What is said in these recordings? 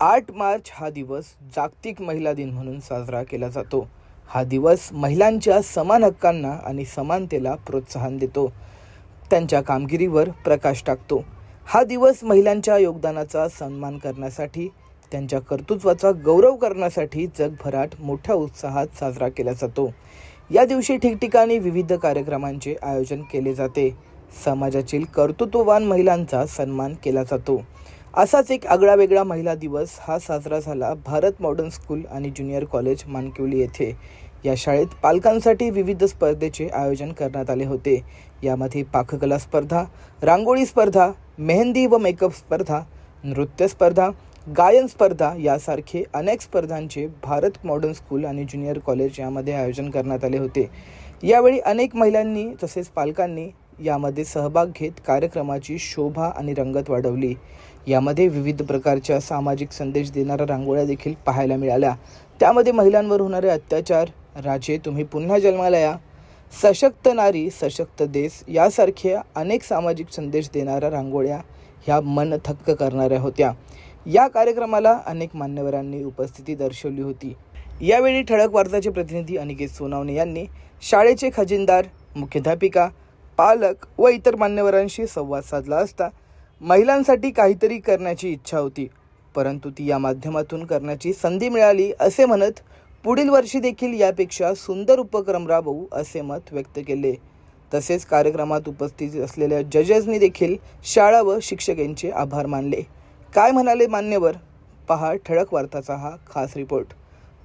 आठ मार्च हा दिवस जागतिक महिला दिन म्हणून साजरा केला जातो. हा दिवस महिलांच्या समान हक्कांना आणि समानतेला प्रोत्साहन देतो. त्यांच्या कामगिरीवर प्रकाश टाकतो. हा दिवस महिलांच्या योगदानाचा सन्मान करण्यासाठी त्यांच्या कर्तृत्वाचा गौरव करण्यासाठी जगभरात मोठ्या उत्साहात साजरा केला जातो. या दिवशी ठिकठिकाणी विविध कार्यक्रमांचे आयोजन केले जाते. समाजातील कर्तृत्ववान महिलांचा सन्मान केला जातो. असाच एक आगळा वेगळा महिला दिवस हा साजरा झाला भारत मॉडर्न स्कूल आणि ज्युनियर कॉलेज मानकिवली येथे. या शाळेत पालकांसाठी विविध स्पर्धेचे आयोजन करण्यात आले होते. यामध्ये पाककला स्पर्धा रांगोळी स्पर्धा मेहंदी व मेकअप स्पर्धा नृत्य स्पर्धा गायन स्पर्धा यासारखे अनेक स्पर्धांचे भारत मॉडर्न स्कूल आणि ज्युनियर कॉलेज यामध्ये आयोजन करण्यात आले होते. यावेळी अनेक महिलांनी तसेच पालकांनी यामध्ये सहभाग घेत कार्यक्रमाची शोभा आणि रंगत वाढवली. यामध्ये विविध प्रकारच्या सामाजिक संदेश देणाऱ्या रांगोळ्या देखील पाहायला मिळाल्या. त्यामध्ये महिलांवर होणारे अत्याचार राजे तुम्ही पुन्हा जन्माला या. सशक्त नारी सशक्त देश यासारख्या अनेक सामाजिक संदेश देणाऱ्या रांगोळ्या ह्या मन थक्क करणाऱ्या होत्या. या कार्यक्रमाला अनेक मान्यवरांनी उपस्थिती दर्शवली होती. यावेळी ठळक वार्ताचे प्रतिनिधी अनिकेत सोनावणे यांनी शाळेचे खजिनदार मुख्याध्यापिका पालक व इतर मान्यवरांशी संवाद साधला असता महिलांसाठी काहीतरी करण्याची इच्छा होती परंतु ती या माध्यमातून करण्याची संधी मिळाली असे म्हणत पुढील वर्षी देखील यापेक्षा सुंदर उपक्रम राबवू असे मत व्यक्त केले. तसेच कार्यक्रमात उपस्थित असलेल्या जजेसनी देखील शाळा व शिक्षक यांचे आभार मानले. काय म्हणाले मान्यवर? पहा ठळक वार्ताचा हा खास रिपोर्ट.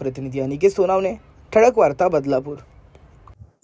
प्रतिनिधी अनिकेत सोनावणे ठळक वार्ता बदलापूर.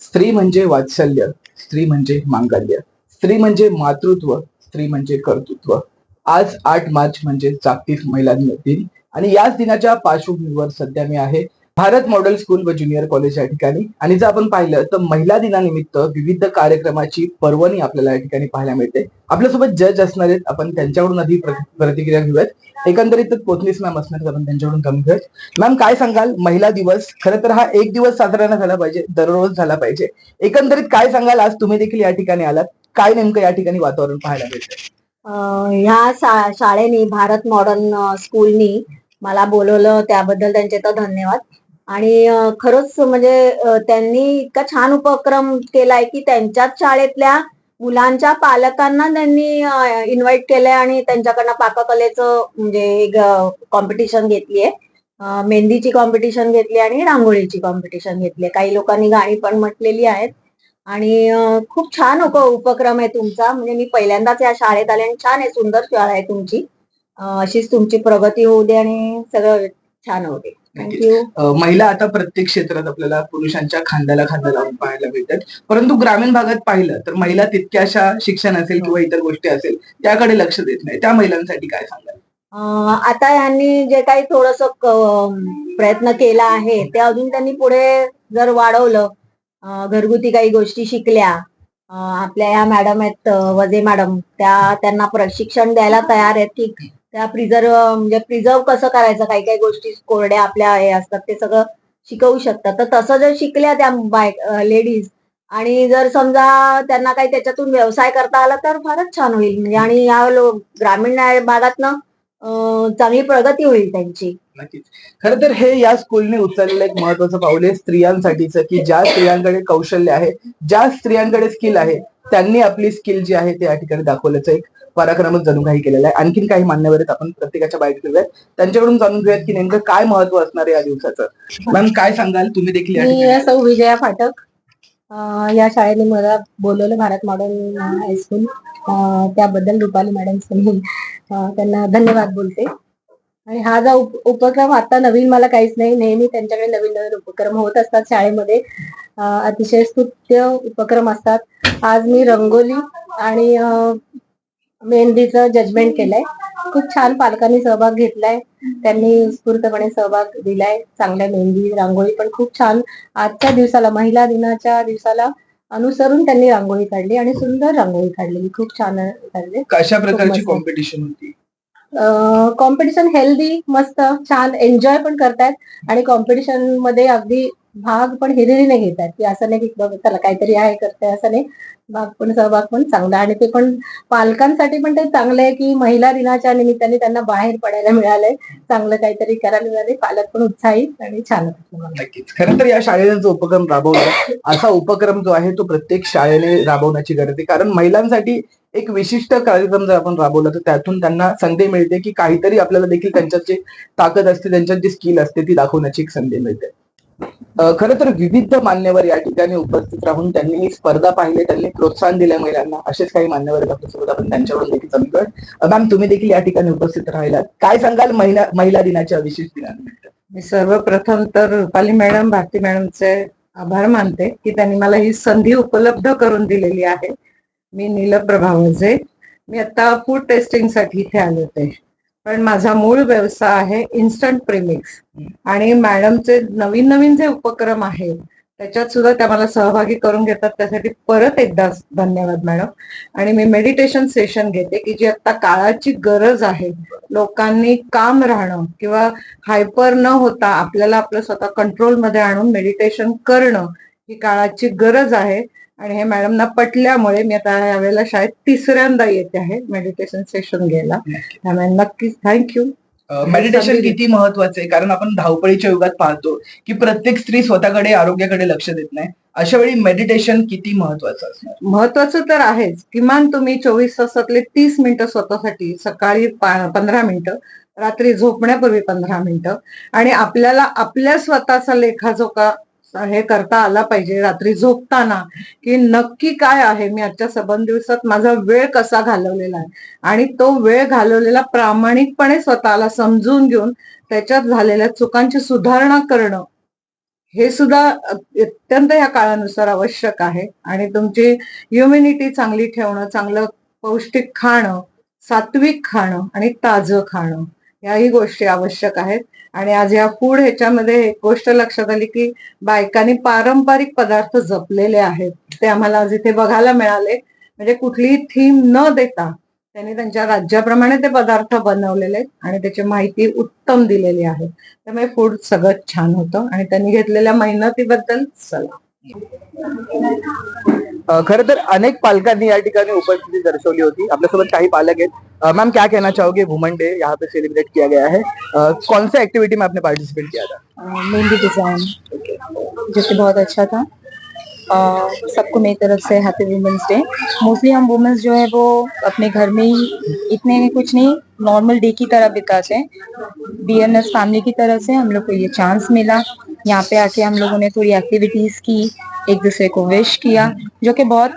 स्त्री म्हणजे वात्सल्य स्त्री म्हणजे मांगल्य स्त्री म्हणजे मातृत्व स्त्री म्हणजे कर्तृत्व. आज आठ मार्च म्हणजे जागतिक महिला दिन. आणि याच दिनाच्या पार्श्वभूमीवर सध्या मी आहे. भारत मॉडेल स्कूल व ज्युनियर कॉलेज या ठिकाणी. आणि जर आपण पाहिलं तर महिला दिनानिमित्त विविध कार्यक्रमाची पर्वणी आपल्याला या ठिकाणी पाहायला मिळते. आपल्यासोबत जज असणार आहेत. आपण त्यांच्याकडून आधी प्रतिक्रिया घेऊयात. एकंदरीत पोतनीस मॅम असणार आपण त्यांच्याकडून कमी घेऊयात. मॅम काय सांगाल? महिला दिवस. खरं तर हा एक दिवस साजरा झाला पाहिजे. दररोज झाला पाहिजे. एकंदरीत काय सांगाल? आज तुम्ही देखील या ठिकाणी आलात. काय नेमकं या ठिकाणी वातावरण पाहायला मिळतं ह्या शा- शाळेनी भारत मॉडर्न स्कूलनी मला बोलवलं त्याबद्दल त्यांचे तर धन्यवाद. आणि खरंच म्हणजे त्यांनी इतका छान उपक्रम केलाय की त्यांच्याच शाळेतल्या मुलांच्या पालकांना त्यांनी इन्व्हाइट केलंय आणि त्यांच्याकडनं पाककलेचं म्हणजे एक कॉम्पिटिशन घेतलीये. अं, मेहंदीची कॉम्पिटिशन घेतली आणि रांगोळीची कॉम्पिटिशन घेतली काही लोकांनी गाणी पण म्हटलेली आहेत. आणि खूप छान उप उपक्रम आहे तुमचा. म्हणजे मी पहिल्यांदाच या शाळेत आले आणि छान आहे सुंदर शाळा आहे तुमची. अशीच तुमची प्रगती होऊ दे आणि सगळं छान होऊ दे. थँक्यू महिला आता प्रत्येक क्षेत्रात आपल्याला पुरुषांच्या खांद्याला खांदा लावून पाहायला मिळतात. परंतु ग्रामीण भागात पाहिलं तर महिला तितक्याशा शिक्षण असेल किंवा इतर गोष्टी असेल त्याकडे लक्ष देत नाही. त्या महिलांसाठी काय सांगाल? आता यांनी जे काही थोडस प्रयत्न केला आहे ते अजून त्यांनी पुढे जर वाढवलं घरगुती काही गोष्टी शिकल्या. आपल्या या मॅडम आहेत वजे मॅडम त्या त्यांना प्रशिक्षण द्यायला तयार आहेत की त्या प्रिझर्व म्हणजे प्रिझर्व कसं करायचं? काही काही गोष्टी कोरड्या आपल्या हे असतात ते सगळं शिकवू शकतात. तर तसं जर शिकल्या त्या बाय लेडीज आणि जर समजा त्यांना काही त्याच्यातून व्यवसाय करता आला तर फारच छान होईल. म्हणजे आणि या लो- ग्रामीण भागातनं चांगली प्रगती होईल त्यांची. नक्कीच. खरं तर हे या स्कूलने उचललेलं एक महत्वाचं पाऊल आहे स्त्रियांसाठीचं की ज्या स्त्रियांकडे कौशल्य आहे ज्या स्त्रियांकडे स्किल आहे त्यांनी आपली स्किल जी आहे ते या ठिकाणी दाखवल्याचं एक पराक्रमच जणू काही केलेला आहे. आणखीन काही मान्यवर आहेत आपण प्रत्येकाच्या बाईट घेऊयात त्यांच्याकडून जाणून घेऊयात की नेमकं काय महत्त्व असणार आहे या दिवसाचं. मॅम काय सांगाल? तुम्ही देखील मी सौ विजया फाटक या शाळेने मला बोलवलं भारत मॉडर्न हायस्कूल त्याबद्दल रुपाली मॅडम त्यांना धन्यवाद बोलते. आणि हा जो उप- उपक्रम आता नवीन मला काहीच नाही नेहमी त्यांच्याकडे नवीन नवीन उपक्रम होत असतात शाळेमध्ये. अतिशय स्तुत्य उपक्रम असतात. आज मी रंगोली आणि मेहंदीचं जजमेंट केलंय. खूप छान पालकांनी सहभाग घेतलाय. त्यांनी उत्स्फूर्तपणे सहभाग दिलाय. चांगल्या मेहंदी रांगोळी पण खूप छान. आजच्या दिवसाला महिला दिनाच्या दिवसाला अनुसरून त्यांनी रांगोळी काढली आणि सुंदर रांगोळी काढली. खूप छान काढली. कशा प्रकारची. कॉम्पिटिशन होती? कॉम्पिटिशन हेल्दी मस्त छान एन्जॉय पण करतायत. आणि कॉम्पिटिशनमध्ये अगदी भाग पण हिरिरीने घेतात की असं नाही की बाबा चला काहीतरी आहे करते असं नाही. भाग पण सहभाग पण चांगला आणि ते पण पालकांसाठी पण ते चांगलं आहे की महिला दिनाच्या निमित्ताने त्यांना बाहेर पडायला मिळालंय. चांगलं काहीतरी करायला मिळाले पालक पण उत्साहित आणि छान नक्कीच. खरं तर या शाळेने जो उपक्रम राबवला असा उपक्रम जो आहे तो प्रत्येक शाळेने राबवण्याची गरज आहे. कारण महिलांसाठी एक विशिष्ट कार्यक्रम जर आपण राबवला तर त्यातून त्यांना संधी मिळते की काहीतरी आपल्याला देखील त्यांच्यात जे ताकद असते त्यांच्यात जी स्किल असते ती दाखवण्याची एक संधी मिळते. खरं तर विविध मान्यवर या ठिकाणी उपस्थित राहून त्यांनी स्पर्धा पाहिले त्यांनी प्रोत्साहन दिल्या महिलांना असेच काही मान्यवर आपल्यासोबत आपण त्यांच्यावर देखील समीकरण मॅम तुम्ही देखील या ठिकाणी उपस्थित राहिलात. काय सांगाल महिला महिला दिनाच्या विशेष दिनानिमित्त? मी सर्वप्रथम तर रुपाली मॅडम भारती मॅडमचे आभार मानते की त्यांनी मला ही संधी उपलब्ध करून दिलेली आहे. मी नीलप्रभा वजे मी आता फूड टेस्टिंगसाठी इथे आले होते. पण माझा मूळ व्यवसाय आहे इन्स्टंट प्रेमिक्स आणि मॅडमचे नवीन नवीन जे उपक्रम आहेत त्याच्यात सुद्धा त्या मला सहभागी करून घेतात. त्यासाठी परत एकदा धन्यवाद मॅडम आणि मी मेडिटेशन सेशन घेते की जी आता काळाची गरज आहे. लोकांनी काम राहणं किंवा हायपर न होता आपल्याला आपलं स्वतः कंट्रोलमध्ये आणून मेडिटेशन करणं ही काळाची गरज आहे. आणि हे मॅडमना पटल्यामुळे मी आता यावेळेला शाळेत तिसऱ्यांदा येते आहे मेडिटेशन सेशन घ्यायला. त्यामुळे नक्कीच. थँक्यू मेडिटेशन किती महत्वाचं आहे? कारण आपण धावपळीच्या युगात पाहतो की प्रत्येक स्त्री स्वतःकडे आरोग्याकडे लक्ष देत नाही. अशा वेळी मेडिटेशन किती महत्वाचं असणार? महत्वाचं तर आहेच. किमान तुम्ही चोवीस तासातले तीस मिनिटं स्वतःसाठी सकाळी पंधरा मिनिटं रात्री झोपण्यापूर्वी पंधरा मिनिटं. आणि आपल्याला आपल्या स्वतःचा लेखाजोखा हे करता आला पाहिजे रात्री झोपताना की नक्की काय आहे? मी आजच्या सबंध दिवसात माझा वेळ कसा घालवलेला आहे? आणि तो वेळ घालवलेला प्रामाणिकपणे स्वतःला समजून घेऊन त्याच्यात झालेल्या चुकांची सुधारणा करणं हे सुद्धा अत्यंत या काळानुसार आवश्यक आहे. आणि तुमची ह्युमिनिटी चांगली ठेवणं चांगलं पौष्टिक खाणं सात्विक खाणं आणि ताजं खाणं याही गोष्टी आवश्यक आहेत. आणि आज या फूड ह्याच्यामध्ये एक गोष्ट लक्षात आली की बायकांनी पारंपरिक पदार्थ जपलेले आहेत. ते आम्हाला आज इथे बघायला मिळाले. म्हणजे कुठलीही थीम न देता त्यांनी त्यांच्या राज्याप्रमाणे ते पदार्थ बनवलेले आहेत आणि त्याची माहिती उत्तम दिलेली आहे. त्यामुळे फूड सगळं छान होतं आणि त्यांनी घेतलेल्या मेहनतीबद्दल चला. खरं तर अनेक पालकांनी या ठिकाणी उपस्थिती दर्शवली होती. आपल्यासोबत काही पालक आहेत. मैम, क्या कहना चाहोगे? वुमेन डे यहाँ पे सेलिब्रेट किया गया है. कौन सा एक्टिविटी में आपने पार्टिसिपेट किया था? मेहंदी डिज़ाइन जो कि बहुत अच्छा था। सबको मेरी तरफ़ से हैप्पी वुमेंस डे मोस्टली हम वुमेन्स जो है, वो अपने घर में ही इतने कुछ नहीं नॉर्मल डे की तरह बिताते हैं। बीएनएस फैमिली की तरफ़ से हम लोग को ये चांस मिला। यहाँ पे आके हम लोगों ने थोड़ी एक्टिविटीज़ की, एक दूसरे को विश किया, जो कि बहुत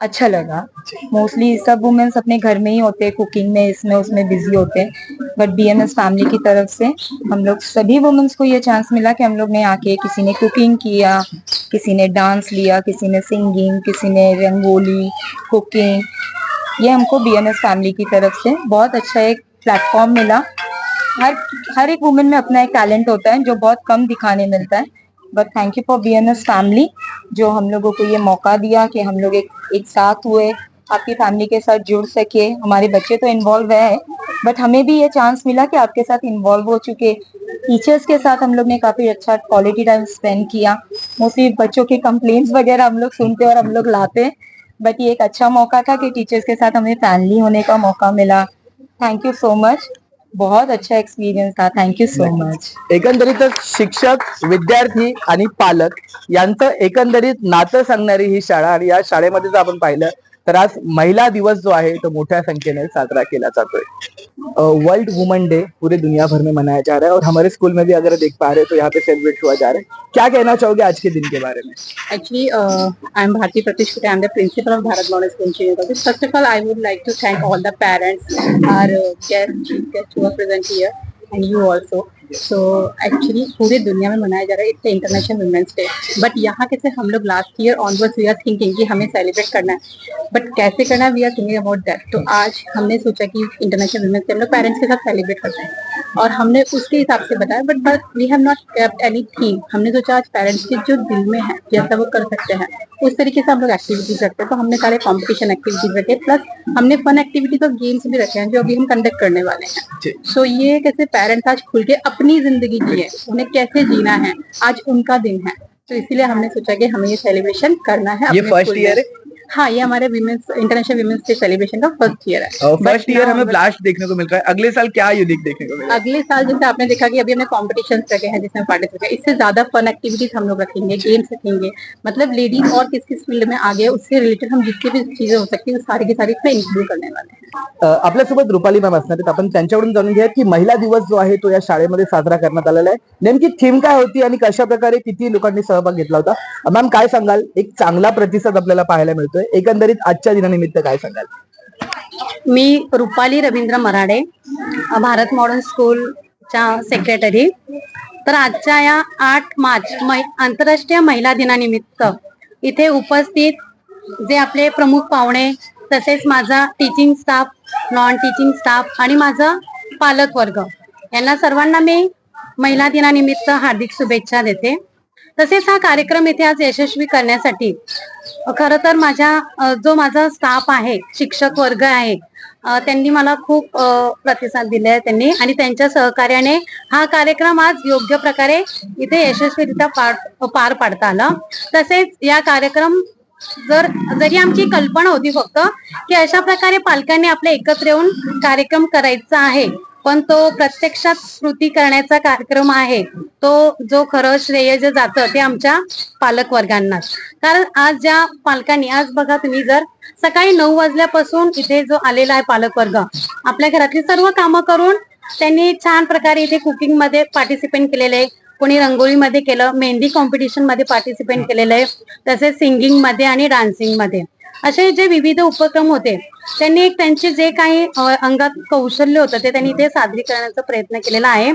अच्छा लगा। मोस्टली सब वुमेन्स अपने घर में ही होते हैं कुकिंग में, इसमें, उसमें बिज़ी होते। हैं बट बीएनएस फैमिली की तरफ़ से हम लोग, सभी वुमेन्स को ये चांस मिला कि हम लोग ने आके किसी ने कुकिंग किया, किसी ने डांस लिया, किसी ने सिंगिंग किसी ने रंगोली कुकिंग ये हमको बीएनएस फैमिली की तरफ़ से बहुत अच्छा एक प्लेटफॉर्म मिला। हर हर एक वुमेन में अपना एक टैलेंट होता है, जो बहुत कम दिखाने मिलता है। But thank you for B N S family जो हम लोगों को ये मौका दिया कि हम लोग एक एक साथ हुए, आपकी फैमिली के साथ जुड़ सके। हमारे बच्चे तो इन्वॉल्व है बट हमें भी ये चांस मिला कि आपके साथ इन्वॉल्व हो चुके। टीचर्स के साथ हम लोग ने काफ़ी अच्छा क्वालिटी टाइम स्पेंड किया। मोस्टली बच्चों के कंप्लेंट्स वगैरह हम लोग सुनते और हम लोग लाते। बट ये एक अच्छा मौका था कि टीचर्स के साथ हमें फैमिली होने का मौका मिला। थैंक यू सो मच बहुत अच्छा एक्सपीरियंस था. थैंक यू सो मच एकंदरीतच शिक्षक विद्यार्थी आणि पालक यांचं एकंदरीत नातं सांगणारी ही शाळा आणि या शाळेमध्ये जर आपण पाहिलं. तर आज महिला दिवस जो आहे तो मोठ्या संख्येने साजरा केला जातोय. वर्ल्ड वुमन डे पूरे दुनिया भर में मनाया जा रहा है और हमारे स्कूल में भी अगर देख पा रहे हैं तो यहाँ पे सेलिब्रेट हुआ जा रहा है। क्या कहना चाहोगे आज के दिन के बारे में? Actually I am Bharti Pratish Kute I am the principal of Bharat knowledge college first of all I would like to thank all the parents or guest guest who are present here guests you also so actually पूरे दुनिया में मनाया जा रहा है it's international women's day but यहाँ कैसे हम लोग last year onwards we are thinking कि हमें सेलिब्रेट करना है. बट कैसे करना we are thinking about that तो आज हमने सोचा कि इंटरनेशनल वुमेंस डे हम लोग पेरेंट्स के साथ सेलिब्रेट करते हैं. और हमने उसके हिसाब से बताया but but we have not kept any theme हमने सोचा आज पेरेंट्स के जो दिल में है जैसा वो कर सकते हैं उस तरीके से हम लोग एक्टिविटीज़ रखते हैं। तो हमने सारे कॉम्पिटिशन एक्टिविटीज़ रखे प्लस हमने फन एक्टिविटीज़ और गेम्स भी रखे हैं जो अभी हम कंडक्ट करने वाले हैं। सो so, ये कैसे पेरेंट्स आज खुल के अपनी ज़िंदगी जिए उन्हें कैसे जीना है आज उनका दिन है। तो इसीलिए हमने सोचा कि हमें ये सेलिब्रेशन करना है ये फ़र्स्ट ईयर है। हाँ ये हमारे women's international women's day celebration का फ़र्स्ट ईयर है। फ़र्स्ट ईयर हमें ब्लास्ट देखने को मिल रहा है। अगले साल क्या यूनिक देखने को मिलेगा अगले साल जैसे आपने देखा कि अभी हमने कॉम्पिटिशन रखे हैं जिसमें पार्टिसिपेट इससे ज़्यादा फन एक्टिविटीज़ हम लोग रखेंगे गेम्स रखेंगे। मतलब लेडीज़ और किस किस फ़ील्ड में आगे उससे रिलेटेड हम जितनी भी चीज़ें हो सकती है सारी की सारी इसमें इंक्लूड करने वाले हैं। आपल्यासोबत रुपाली मॅम असणार आहेत. आपण त्यांच्याकडून जाणून घ्या की महिला दिवस जो आहे तो या शाळेमध्ये साजरा करण्यात आलेला आहे. नेमकी थीम काय होती आणि कशा प्रकारे किती लोकांनी सहभाग घेतला होता? मॅम काय सांगाल? एक चांगला प्रतिसाद आपल्याला पाहायला करतोय एकंदरीत आजच्या दिनानिमित्त काय सांगाल? मी रुपाली रवींद्र मराडे भारत मॉडर्न स्कूलच्या सेक्रेटरी तर आजच्या या आठ मार्च मै आंतरराष्ट्रीय महिला दिनानिमित्त इथे उपस्थित जे आपले प्रमुख पाहुणे तसेच माझा teaching staff non teaching staff आणि माझा पालक वर्ग यांना सर्वांना मी महिला दिनानिमित्त हार्दिक शुभेच्छा देते. तसेच हा कार्यक्रम इथे आज यशस्वी करण्यासाठी खर तर माझ्या जो माझा स्टाफ आहे शिक्षक वर्ग आहे त्यांनी मला खूप प्रतिसाद दिले आहे त्यांनी आणि त्यांच्या सहकार्याने हा कार्यक्रम आज योग्य प्रकारे इथे यशस्वीरित्या पार पार पाडता आला. तसेच या कार्यक्रम जर जरी आमची कल्पना होती फक्त की अशा प्रकारे पालकांनी आपले एकत्र येऊन कार्यक्रम करायचा आहे पण तो प्रत्यक्षात कृती करण्याचा कार्यक्रम आहे. तो जो खरं श्रेय जे जातं ते आमच्या पालक वर्गांना कारण आज ज्या पालकांनी आज बघा तुम्ही जर सकाळी नऊ वाजल्यापासून इथे जो आलेला आहे पालक वर्ग आपल्या घरातली सर्व कामं करून त्यांनी छान प्रकारे इथे कुकिंगमध्ये पार्टिसिपेट केलेले आहे. कोणी रंगोळीमध्ये केलं मेहंदी कॉम्पिटिशनमध्ये पार्टिसिपेट केलेलं आहे. तसेच सिंगिंगमध्ये आणि डान्सिंगमध्ये. असे जे विविध उपक्रम होते त्यांनी एक त्यांचे जे काही अंगात कौशल्य होतं ते त्यांनी इथे सादरीकरण्याचा प्रयत्न केलेला आहे.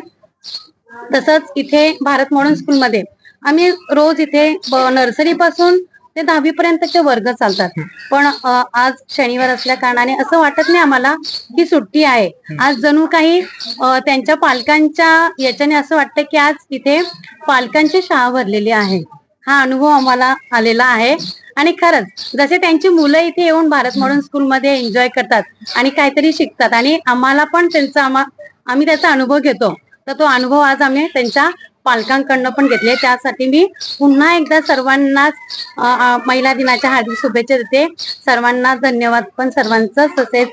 तसंच इथे भारत मॉडर्न स्कूलमध्ये आम्ही रोज इथे नर्सरी पासून ते दहावी पर्यंतचे वर्ग चालतात. पण आज शनिवार असल्या कारणाने असं वाटत नाही आम्हाला की सुट्टी आहे. आज जणू काही त्यांच्या पालकांच्या याच्याने असं वाटतं की आज इथे पालकांची शाळा भरलेली आहे. हा अनुभव आम्हाला आलेला आहे. आणि खरंच जसे त्यांची मुलं इथे येऊन भारत मॉडर्न स्कूलमध्ये एन्जॉय करतात आणि काहीतरी शिकतात आणि आम्हाला पण त्यांचा आम्हा आम्ही त्याचा अनुभव घेतो. तर तो अनुभव आज आम्ही त्यांच्या पालकांकडनं पण घेतले. त्यासाठी मी पुन्हा एकदा सर्वांनाच महिला दिनाच्या हार्दिक शुभेच्छा देते. सर्वांना धन्यवाद पण सर्वांचं तसेच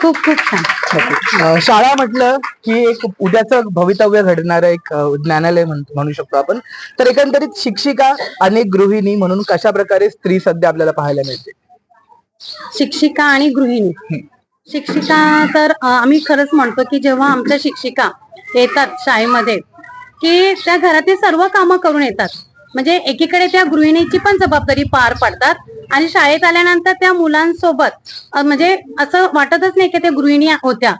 खूप खूप छान. शाळा म्हटलं की एक उद्याचं भवितव्य घडणारं एक ज्ञानालय म्हण- म्हणू शकतो आपण. तर एकंदरीत शिक्षिका आणि गृहिणी म्हणून कशा प्रकारे स्त्री सध्या आपल्याला पाहायला मिळते? शिक्षिका आणि गृहिणी. शिक्षिका तर आम्ही खरंच म्हणतो की जेव्हा आमच्या शिक्षिका येतात शाळेमध्ये की त्या घरातील सर्व कामं करून येतात. म्हणजे एकीकडे त्या गृहिणीची पण जबाबदारी पार पाडतात आणि शाळेत आल्यानंतर त्या मुलांसोबत म्हणजे असं वाटतच नाही की त्या गृहिणी होत्या.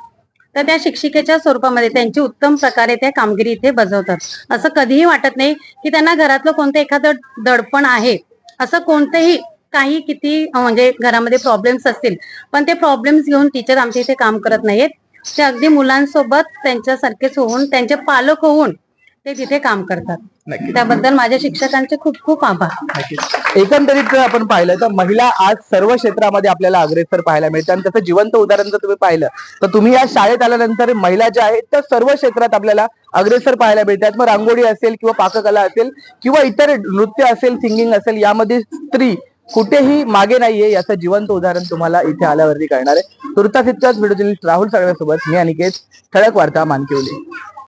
तर त्या शिक्षिकेच्या स्वरूपामध्ये त्यांची उत्तम प्रकारे त्या कामगिरी इथे बजावतात. असं कधीही वाटत नाही की त्यांना घरातलं कोणतं एखादं दडपण आहे. असं कोणतंही काही किती म्हणजे घरामध्ये प्रॉब्लेम्स असतील. पण ते प्रॉब्लेम्स घेऊन टीचर आमच्या इथे काम करत नाहीत ते अगदी मुलांसोबत त्यांच्यासारखेच होऊन त्यांचे पालक होऊन ते तिथे काम करतात. त्याबद्दल माझ्या शिक्षकांचे खूप खूप आभार. एकंदरीत जर आपण पाहिलं तर महिला आज सर्व क्षेत्रामध्ये आपल्याला अग्रेसर पाहायला मिळते. आणि त्याचं जिवंत उदाहरण जर तुम्ही पाहिलं तर तुम्ही या शाळेत आल्यानंतर महिला ज्या आहेत त्या सर्व क्षेत्रात आपल्याला अग्रेसर पाहायला मिळतात. मग रांगोळी असेल किंवा पाककला असेल किंवा इतर नृत्य असेल सिंगिंग असेल यामध्ये स्त्री कुठेही मागे नाहीये याचं जिवंत उदाहरण तुम्हाला इथे आल्यावरती कळणार आहे. तुर्तास इतकाच व्हिडिओ राहुल साळवेसोबत मी अनिकेत ठळक वार्ता मानकिवली.